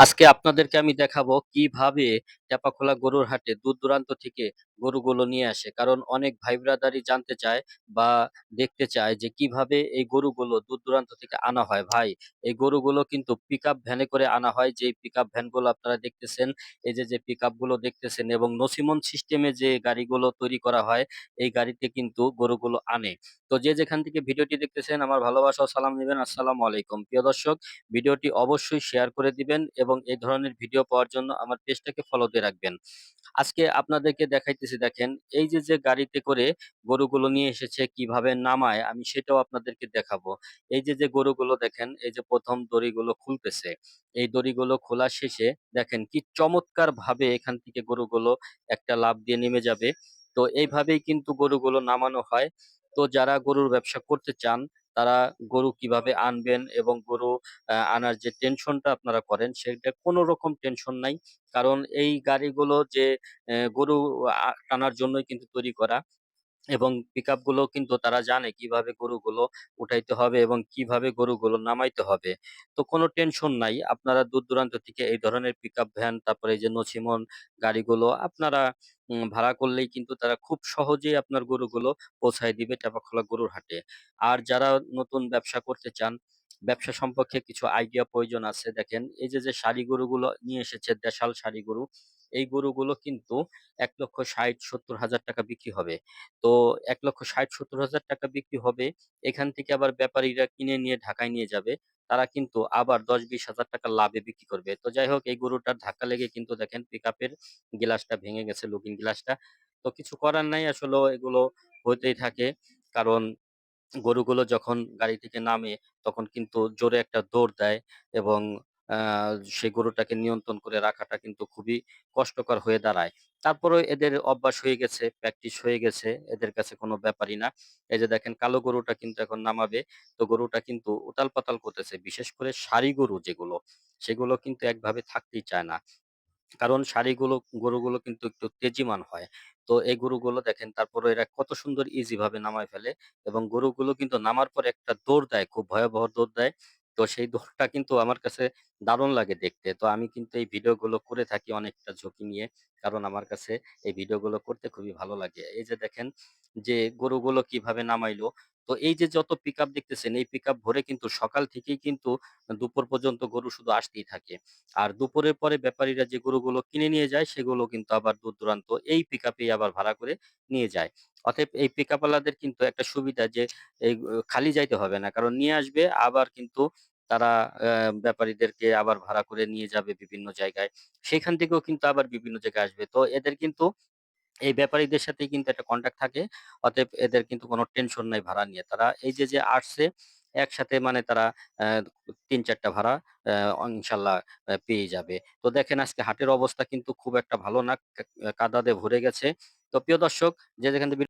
আজকে আপনাদেরকে আমি দেখাবো কীভাবে টেপাখোলা গরুর হাটে দূর দূরান্ত থেকে গরুগুলো নিয়ে আসে। কারণ অনেক ভাই ব্রাদারই জানতে চায় বা দেখতে চায় যে কীভাবে এই গরুগুলো দূর দূরান্ত থেকে আনা হয়। ভাই, এই গরুগুলো কিন্তু পিক ভ্যানে করে আনা হয়। যে পিক আপ ভ্যানগুলো আপনারা দেখতেছেন, এই যে যে পিকগুলো দেখতেছেন এবং নসিমন সিস্টেমে যে গাড়িগুলো তৈরি করা হয়, এই গাড়িতে কিন্তু গরুগুলো আনে। তো যে যেখান থেকে ভিডিওটি দেখতেছেন, আমার ভালোবাসা ও সালাম নেবেন। আসসালামু আলাইকুম। প্রিয় দর্শক, ভিডিওটি অবশ্যই শেয়ার করে দিবেন এবং এই ধরনের ভিডিও পাওয়ার জন্য আমার পেজটাকে ফলো দিয়ে রাখবেন। আজকে আপনাদেরকে দেখাইতেছি, দেখেন, এই যে যে গাড়িতে করে গরুগুলো নিয়ে এসেছে, কীভাবে নামায়, আমি সেটাও আপনাদেরকে দেখাবো। এই যে যে গরুগুলো, দেখেন, এই যে প্রথম দড়িগুলো খুলতেছে, এই দড়িগুলো খোলা শেষে, দেখেন, কি চমৎকার ভাবে এখান থেকে গরুগুলো একটা লাভ দিয়ে নেমে যাবে। তো এইভাবেই কিন্তু গরুগুলো নামানো হয়। তো যারা গরুর ব্যবসা করতে চান তারা গরু কীভাবে আনবেন এবং গরু আনার যে টেনশনটা আপনারা করেন, সেটা কোনো রকম টেনশন নাই। কারণ এই গাড়িগুলো যে গরু টানার জন্যই কিন্তু তৈরি করা। এবং পিকআপগুলো কিন্তু তারা জানে কীভাবে গরুগুলো উঠাইতে হবে এবং কীভাবে গরুগুলো নামাইতে হবে। তো কোনো টেনশন নাই, আপনারা দূর দূরান্ত থেকে এই ধরনের পিকআপ ভ্যান তারপরে যে নছিমন গাড়িগুলো আপনারা ভাড়া করলেই কিন্তু তারা খুব সহজেই আপনার গরুগুলো পৌঁছায় দিবে চাপাখোলা গরুর হাটে। আর যারা নতুন ব্যবসা করতে চান, ব্যবসা সম্পর্কে কিছু আইডিয়া প্রয়োজন আছে, দেখেন, এই যে যে সারি গরুগুলো নিয়ে এসেছে, দেশাল সারি গরু এই গরুগুলো কিন্তু এক লক্ষ ষাট সত্তর হাজার টাকা বিক্রি হবে। তো এক লক্ষ ষাট সত্তর হাজার টাকা বিক্রি হবে, এখান থেকে আবার ব্যাপারীরা কিনে নিয়ে ঢাকায় নিয়ে যাবে, তারা কিন্তু আবার দশ বিশ হাজার টাকা লাভে বিক্রি করবে। তো যাই হোক, এই গরুটার ধাক্কা লেগে কিন্তু দেখেন পিক গ্লাসটা ভেঙে গেছে লুকিং গ্লাসটা। তো কিছু করার নাই আসলে, এগুলো হতেই থাকে। কারণ গরুগুলো যখন গাড়ি থেকে নামে, তখন কিন্তু জোরে একটা দৌড় দেয় এবং সেই গরুটাকে নিয়ন্ত্রণ করে রাখাটা কিন্তু খুবই কষ্টকর হয়ে দাঁড়ায় তারপরে এদের অভ্যাস হয়ে গেছে প্র্যাকটিস হয়ে গেছে এদের কাছে কোনো ব্যাপারই না এই যে দেখেন কালো গরুটা কিন্তু এখন নামাবে তো গরুটা কিন্তু উতাল পাতাল করতেছে বিশেষ করে সারি গরু যেগুলো সেগুলো কিন্তু একভাবে থাকতেই চায় না কারণ সারিগুলো গরুগুলো কিন্তু একটু তেজিমান হয়। তো এই গরুগুলো দেখেন তারপরে এরা কত সুন্দর ইজি ভাবে নামায় ফেলে এবং গরুগুলো কিন্তু নামার পর একটা দৌড় দেয়, খুব ভয়াবহ দৌড় দেয়। তো সেই দৌড়টা কিন্তু আমার কাছে দারুণ লাগে দেখতে। তো আমি কিন্তু এই ভিডিওগুলো করে থাকি অনেকটা ঝুঁকি নিয়ে। কারণ আমার কাছে এই ভিডিওগুলো করতে খুবই ভালো লাগে। এই যে দেখেন যে গরুগুলো কীভাবে নামাইলো। তো এই যে যত পিকআপ দেখতেছেন, এই পিকআপ ভরে কিন্তু সকাল থেকেই কিন্তু দুপুর পর্যন্ত গরু শুধু আসতেই থাকে। আর দুপুরের পরে ব্যাপারীরা যে গরুগুলো কিনে নিয়ে যায়, সেগুলো কিন্তু আবার দূর দূরান্ত এই পিকআপেই আবার ভাড়া করে নিয়ে যায়। অতএব এই পিকআপ ওয়ালাদের কিন্তু একটা সুবিধা যে এই খালি যাইতে হবে না। কারণ নিয়ে আসবে আবার কিন্তু তারা ব্যাপারীদেরকে আবার ভাড়া করে নিয়ে যাবে বিভিন্ন জায়গায়। সেখান থেকেও কিন্তু আবার বিভিন্ন জায়গায় আসবে। তো এদের কিন্তু এই ব্যাপারীদের সাথেই কিন্তু একটা কনট্যাক্ট থাকে। অতএব এদের কিন্তু কোনো টেনশন নাই ভাড়া নিয়ে। তারা এই যে, যে আসছে একসাথে মানে তারা অ্যা ৩-৪ ভাড়া অ্যা ইনশাআল্লাহ পেয়ে যাবে। তো দেখেন আজকে হাটের অবস্থা কিন্তু খুব একটা ভালো না। কা কাদা দিয়ে ভরে গেছে। তো প্রিয় দর্শক যে যেখান